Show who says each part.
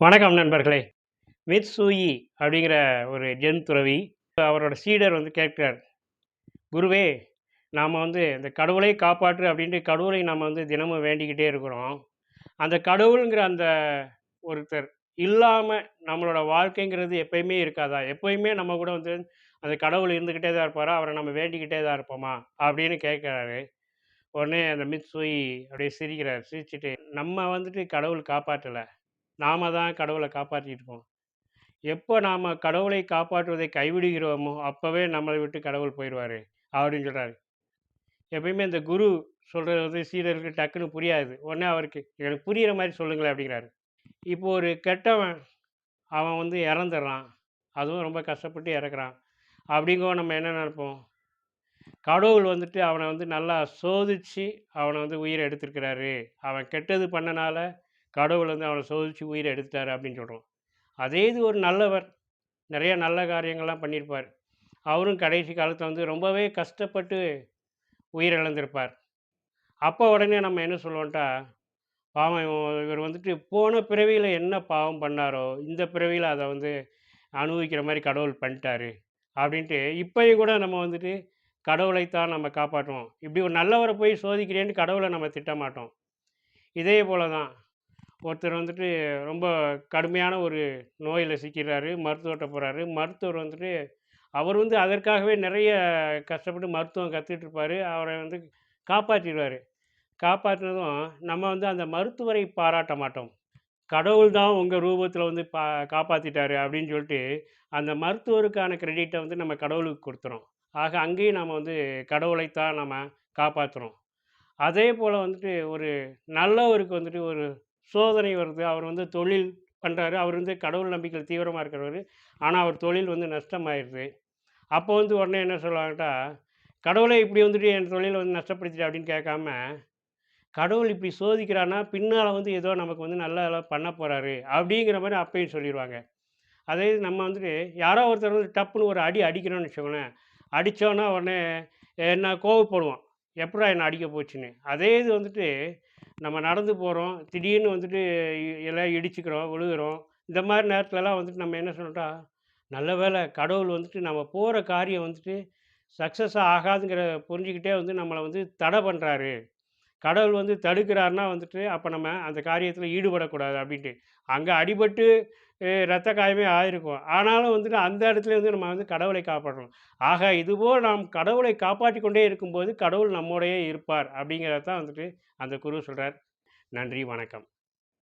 Speaker 1: வணக்கம் நண்பர்களே. மித்சூயி அப்படிங்கிற ஒரு ஜென் துறவி அவரோட சீடர் வந்து கேட்கிறார் குருவே நாம் வந்து இந்த கடவுளை காப்பாற்று அப்படின்ட்டு கடவுளை நம்ம வந்து தினமும் வேண்டிக்கிட்டே இருக்கிறோம். அந்த கடவுளுங்கிற அந்த ஒருத்தர் இல்லாமல் நம்மளோட வாழ்க்கைங்கிறது எப்பயுமே இருக்காதா? எப்பயுமே நம்ம கூட வந்து அந்த கடவுள் இருந்துக்கிட்டே தான் இருப்பாரா? அவரை நம்ம வேண்டிக்கிட்டே தான் இருப்போமா? அப்படின்னு கேட்குறாரு. உடனே அந்த மித் சூயி அப்படியே சிரிக்கிறார். சிரிச்சுட்டு நம்ம வந்துட்டு கடவுள் காப்பாற்றலை. நாம தான் கடவுளை காப்பாற்றிட்டு இருக்கோம். எப்போ நாம் கடவுளை காப்பாற்றுவதை கைவிடுகிறோமோ அப்போவே நம்மளை விட்டு கடவுள் போயிடுவார் அப்படின்னு சொல்கிறாரு எப்பயுமே இந்த குரு சொல்கிறது வந்து சீடருக்கு டக்குன்னு புரியாது. உடனே அவருக்கு எனக்கு புரிகிற மாதிரி சொல்லுங்களேன் அப்படிங்கிறாரு. இப்போ ஒரு கெட்டவன் அவன் வந்து இறந்துடுறான். அதுவும் ரொம்ப கஷ்டப்பட்டு இறக்குறான். அப்படிங்கோ நம்ம என்ன நினைப்போம்? கடவுள் வந்துட்டு அவனை வந்து நல்லா சோதிச்சு அவனை வந்து உயிரை எடுத்திருக்கிறாரு. அவன் கெட்டது பண்ணனால கடவுள் வந்து அவனை சோதிச்சு உயிரை எடுத்துட்டாரு அப்படின்னு சொல்கிறோம் அதே இது ஒரு நல்லவர். நிறைய நல்ல காரியங்கள்லாம் பண்ணியிருப்பார். அவரும் கடைசி காலத்தில் வந்து ரொம்பவே கஷ்டப்பட்டு உயிரிழந்திருப்பார். அப்போ உடனே நம்ம என்ன சொல்லுவோம்ட்டா பாவம் இவர் வந்துட்டு போன பிறவியில் என்ன பாவம் பண்ணாரோ இந்த பிறவியில் அதை வந்து அனுபவிக்கிற மாதிரி கடவுள் பண்ணிட்டாரு அப்படின்ட்டு இப்போயும் கூட நம்ம வந்துட்டு கடவுளைத்தான் நம்ம காப்பாற்றுவோம். இப்படி ஒரு நல்லவரை போய் சோதிக்கிறேன்னு கடவுளை நம்ம திட்ட மாட்டோம் இதே போல தான் ஒருத்தர் வந்துட்டு ரொம்ப கடுமையான ஒரு நோயில் சிக்கிறாரு மருத்துவர்கிட்ட போகிறாரு மருத்துவர் வந்துட்டு அவர் வந்து அதற்காகவே நிறைய கஷ்டப்பட்டு மருத்துவம் கற்றுட்டு இருப்பார் அவரை வந்து காப்பாற்றிடுவார் காப்பாற்றினதும் நம்ம வந்து அந்த மருத்துவரை பாராட்ட மாட்டோம். கடவுள் தான் உங்கள் ரூபத்தில் வந்து பா காப்பாற்றிட்டாரு அப்படின்னு சொல்லிட்டு அந்த மருத்துவருக்கான கிரெடிட்டை வந்து நம்ம கடவுளுக்கு கொடுத்துறோம். ஆக அங்கேயும் நம்ம வந்து கடவுளைத்தான் நம்ம காப்பாற்றுறோம் அதே போல் வந்துட்டு ஒரு நல்லவருக்கு வந்துட்டு ஒரு சோதனை வருது. அவர் வந்து தொழில் பண்ணுறாரு அவர் வந்து கடவுள் நம்பிக்கையில் தீவிரமாக இருக்கிறவர். ஆனால் அவர் தொழில் வந்து நஷ்டமாயிடுது அப்போ வந்து உடனே என்ன சொல்லுவாங்கட்டா கடவுளை இப்படி வந்துட்டு என் தொழிலை வந்து நஷ்டப்படுத்திட்டு அப்படின்னு கேட்காம கடவுள் இப்படி சோதிக்கிறான்னா பின்னால் வந்து ஏதோ நமக்கு வந்து நல்லா பண்ண போகிறாரு அப்படிங்கிற மாதிரி அப்பையும் சொல்லிடுவாங்க அதே நம்ம வந்துட்டு யாரோ ஒருத்தர் வந்து டப்புன்னு ஒரு அடி அடிக்கணும்னு வச்சுக்கோங்களேன். அடித்தோன்னா உடனே என்ன கோவப்படுவோம் எப்படா என்னை அடிக்க போச்சுன்னு? அதே இது வந்துட்டு நம்ம நடந்து போகிறோம் திடீர்னு வந்துட்டு எல்லாம் இடிச்சுக்கிறோம் விழுகிறோம். இந்த மாதிரி நேரத்துலலாம் வந்துட்டு நம்ம என்ன சொல்லட்டா நல்ல வேலை கடவுள் வந்துட்டு நம்ம போகிற காரியம் வந்துட்டு சக்ஸஸ் ஆகாதுங்கிற புரிஞ்சுக்கிட்டே வந்து நம்மளை வந்து தடை பண்ணுறாரு கடவுள் வந்து தடுக்கிறாருன்னா வந்துட்டு அப்போ நம்ம அந்த காரியத்தில் ஈடுபடக்கூடாது அப்படின்ட்டு. அங்கே அடிபட்டு ரத்த காயமே ஆயிருக்கும். ஆனாலும் வந்துட்டு அந்த இடத்துல வந்து நம்ம வந்து கடவுளை காப்பாற்றணும். ஆக இதுபோல் நாம் கடவுளை காப்பாற்றி கொண்டே இருக்கும்போது கடவுள் நம்மோடையே இருப்பார் அப்படிங்கிறத தான் வந்துட்டு அந்த குரு சொல்கிறார் நன்றி வணக்கம்.